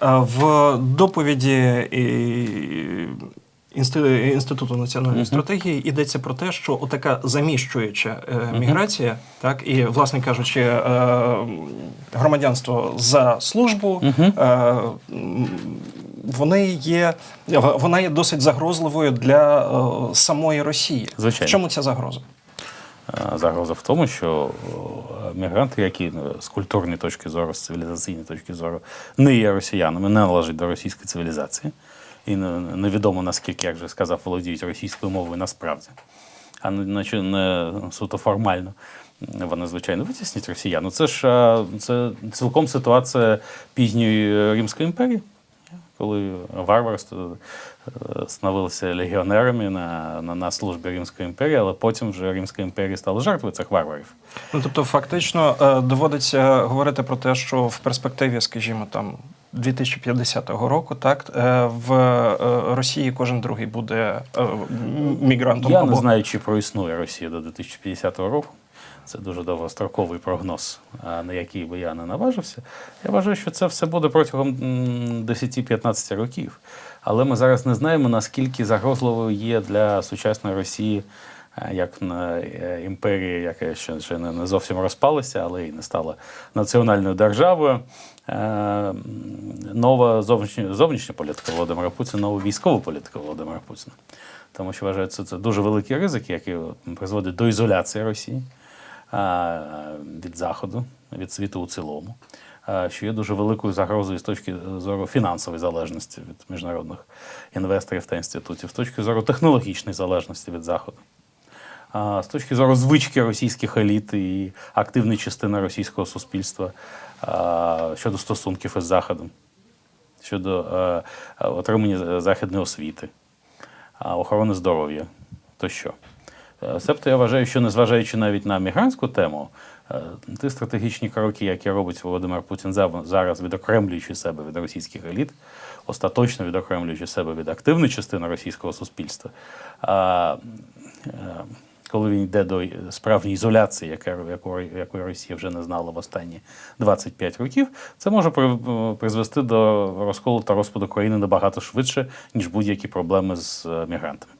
В доповіді Інституту національної стратегії йдеться про те, що отака заміщуюча е, міграція, так і, власне кажучи, е, громадянство за службу, е, м, вони є, вона є досить загрозливою для е, самої Росії. Звичайно. В чому ця загроза? Е, Загроза в тому, що мігранти, які ну, з культурної точки зору, з цивілізаційної точки зору, не є росіянами, не належать до російської цивілізації. І невідомо наскільки, як вже сказав, володіють російською мовою насправді, а не, наче не суто формально. Вони, звичайно, витіснять росіян. Ну, Це ж це цілком ситуація пізньої Римської імперії, коли варварство ст- е, становилися легіонерами на, на, на службі Римської імперії, але потім вже Римська імперія стала жертвою цих варварів. Ну тобто, фактично е, доводиться говорити про те, що в перспективі, скажімо, там 2050 року, так е, в е, Росії кожен другий буде е, мігрантом. Я не знаю, чи проіснує Росія до 2050 року. Це дуже довгостроковий прогноз, на який би я не наважився. Я вважаю, що це все буде протягом 10-15 років. Але ми зараз не знаємо, наскільки загрозливою є для сучасної Росії, як на імперії, яка ще, ще не не зовсім розпалася, але і не стала національною державою. Нова зовнішня, зовнішня політика Володимира Путіна, нова військова політика Володимира Путіна. Тому що вважається, це дуже великі ризики, які призводять до ізоляції Росії від Заходу, від світу у цілому, що є дуже великою загрозою з точки зору фінансової залежності від міжнародних інвесторів та інститутів, з точки зору технологічної залежності від Заходу. З точки зору звички російських еліт і активної частини російського суспільства щодо стосунків із Заходом, щодо е, е, отримання західної освіти, охорони здоров'я тощо. Е, Себто я вважаю, що незважаючи навіть на мігрантську тему, е, ті стратегічні кроки, які робить Володимир Путін зараз, відокремлюючи себе від російських еліт, остаточно відокремлюючи себе від активної частини російського суспільства, е, коли він йде до справжньої ізоляції, якої, якої Росія вже не знала в останні 25 років, це може при- призвести до розколу та розпаду країни набагато швидше, ніж будь-які проблеми з е, мігрантами.